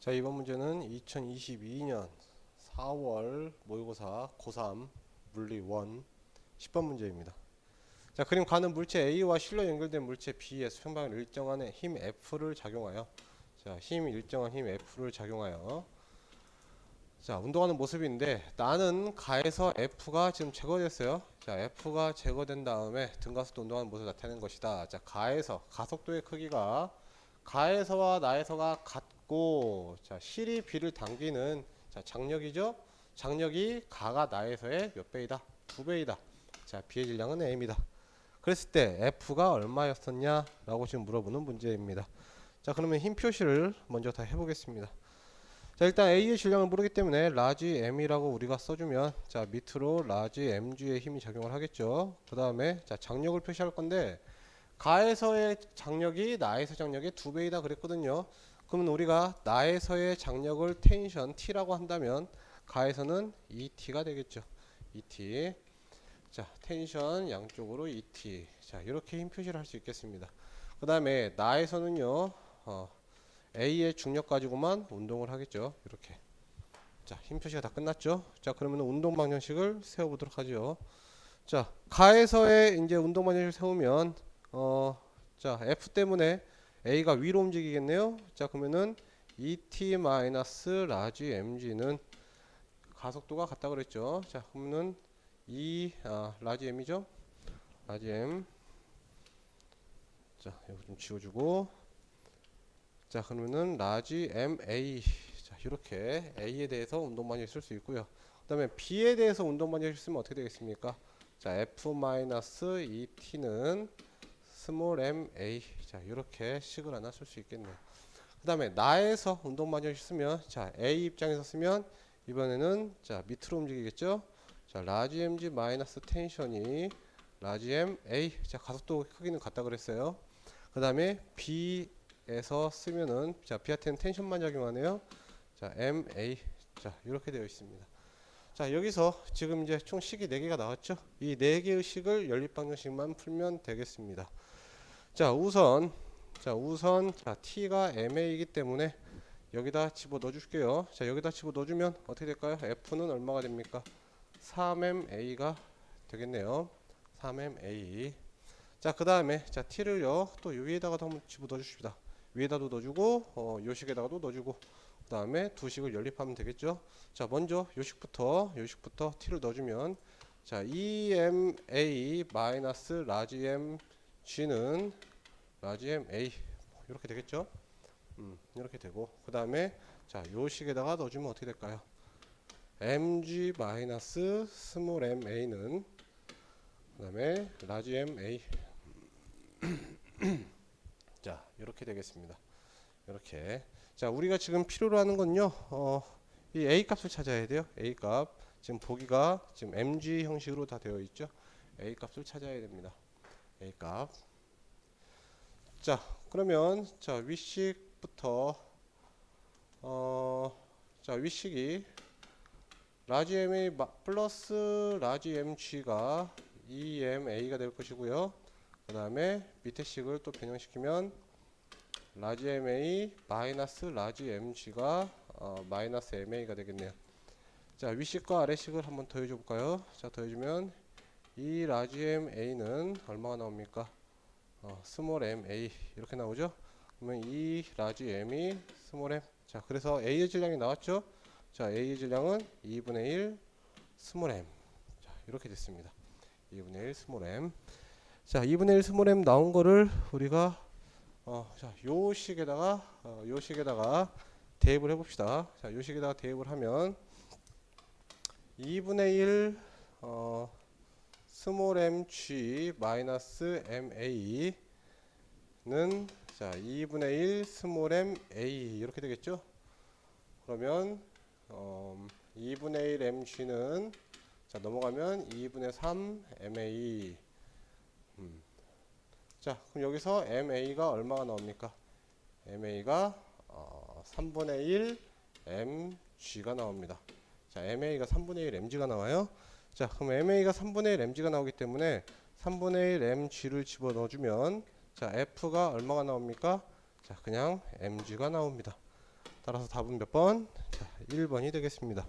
자 이번 문제는 2022년 4월 모의고사 고3 물리 1 10번 문제입니다. 자 그림 가는 물체 A와 실로 연결된 물체 B의 수평방을 일정한 힘 F를 작용하여 자힘 일정한 힘 F를 작용하여 자 운동하는 모습인데 나는 가에서 F가 지금 제거됐어요. 자 F가 제거된 다음에 등가속도 운동하는 모습을 나타내는 것이다. 자 가에서 가속도의 크기가 가에서와 나에서가 같 고 자 실이 B를 당기는 자 장력이죠. 장력이 가가 나에서의 몇 배이다? 두 배이다. 자 B의 질량은 M이다. 그랬을 때 F가 얼마였었냐라고 지금 물어보는 문제입니다. 자 그러면 힘 표시를 먼저 다 해보겠습니다. 자 일단 A의 질량을 모르기 때문에 라지 M이라고 우리가 써주면 자 밑으로 라지 MG의 힘이 작용을 하겠죠. 그 다음에 자 장력을 표시할 건데 가에서의 장력이 나에서 장력의 두 배이다 그랬거든요. 그러면 우리가 나에서의 장력을 텐션 T라고 한다면 가에서는 ET가 되겠죠. ET. 자, 텐션 양쪽으로 ET. 자, 이렇게 힘 표시를 할 수 있겠습니다. 그 다음에 나에서는요, 어, A의 중력 가지고만 운동을 하겠죠. 이렇게. 자, 힘 표시가 다 끝났죠. 자, 그러면 운동 방정식을 세워 보도록 하죠. 자, 가에서의 이제 운동 방정식을 세우면 어, 자, F 때문에 A가 위로 움직이겠네요. 자, 그러면은 ET 마이너스 라지 mg는 가속도가 같다 그랬죠. 자, 그러면은 이 아, 라지 m이죠. 라지 m. 자, 이거 좀 지워주고. 자, 그러면은 라지 ma. 자, 이렇게 A에 대해서 운동 많이 쓸 수 있고요. 그 다음에 B에 대해서 운동 많이 쓰면 어떻게 되겠습니까? 자, F 마이너스 ET는 스몰 m a 자 이렇게 식을 하나 쓸 수 있겠네요. 그 다음에 나에서 운동 마저 쓰면 자 a 입장에서 쓰면 이번에는 자 밑으로 움직이겠죠. 자 라지 mg 마이너스 텐션이 라지 m a 자 가속도 크기는 같다 그랬어요. 그 다음에 b에서 쓰면은 자 b한테는 텐션만 작용하네요. 자 m a 자 이렇게 되어 있습니다. 자 여기서 지금 이제 총 식이 4개가 나왔죠? 이 4개의 식을 연립방정식만 풀면 되겠습니다. 자 우선 자 우선 자 t가 ma이기 때문에 여기다 집어 넣어 줄게요. 자 여기다 집어 넣어 주면 어떻게 될까요? f는 얼마가 됩니까? 3ma가 되겠네요. 3ma 자그 다음에 자 t를요. 또 위에다가도 한번 집어 넣어 주십니다. 위에다도 넣어주고 어, 요식에다가도 넣어주고. 그 다음에 두 식을 연립하면 되겠죠. 자, 먼저 요식부터 요식부터 t를 넣어주면 자 EMA 마이너스 라지 M G는 라지 M A 이렇게 되겠죠. 음, 이렇게 되고 그 다음에 자 요식에다가 넣어주면 어떻게 될까요? MG 마이너스 스몰 M A는 그 다음에 라지 M A 자 이렇게 되겠습니다. 이렇게. 자 우리가 지금 필요로 하는 건요 어, 이 a 값을 찾아야 돼요. A 값. 지금 보기가 지금 mg 형식으로 다 되어 있죠? A 값을 찾아야 됩니다. A 값자 그러면 자 위식부터 어자 위식이 라지 ma 마- 플러스 라지 mg가 ema가 될 것이고요. 그 다음에 밑에 식을 또 변형시키면 라지 MA 마이너스 라지 MG가 어, 마이너스 MA가 되겠네요. 자 위식과 아래식을 한번 더해줘 볼까요? 자 더해주면 이 라지 MA는 얼마가 나옵니까? 어, 스몰 MA 이렇게 나오죠? 그러면 이 라지 M이 스몰 M 자 그래서 A의 질량이 나왔죠? 자 A의 질량은 2분의 1 스몰 M 자 이렇게 됐습니다. 2분의 1 스몰 M 자 2분의 1 스몰 M 나온 거를 우리가 어, 자, 요 식에다가 어, 요 식에다가 대입을 해봅시다. 자, 요 식에다가 대입을 하면 2분의 1 어, 스몰 mg 마이너스 ma는 자 2분의 1 스몰 ma 이렇게 되겠죠? 그러면 어, 2분의 1 mg는 자 넘어가면 2분의 3 ma 음. 자, 그럼 여기서 MA가 얼마가 나옵니까? MA가 어, 3분의 1 MG가 나옵니다. 자, MA가 3분의 1 MG가 나와요. 자, 그럼 MA가 3분의 1 MG가 나오기 때문에 3분의 1 MG를 집어 넣어주면 자, F가 얼마가 나옵니까? 자, 그냥 MG가 나옵니다. 따라서 답은 몇 번? 자, 1번이 되겠습니다.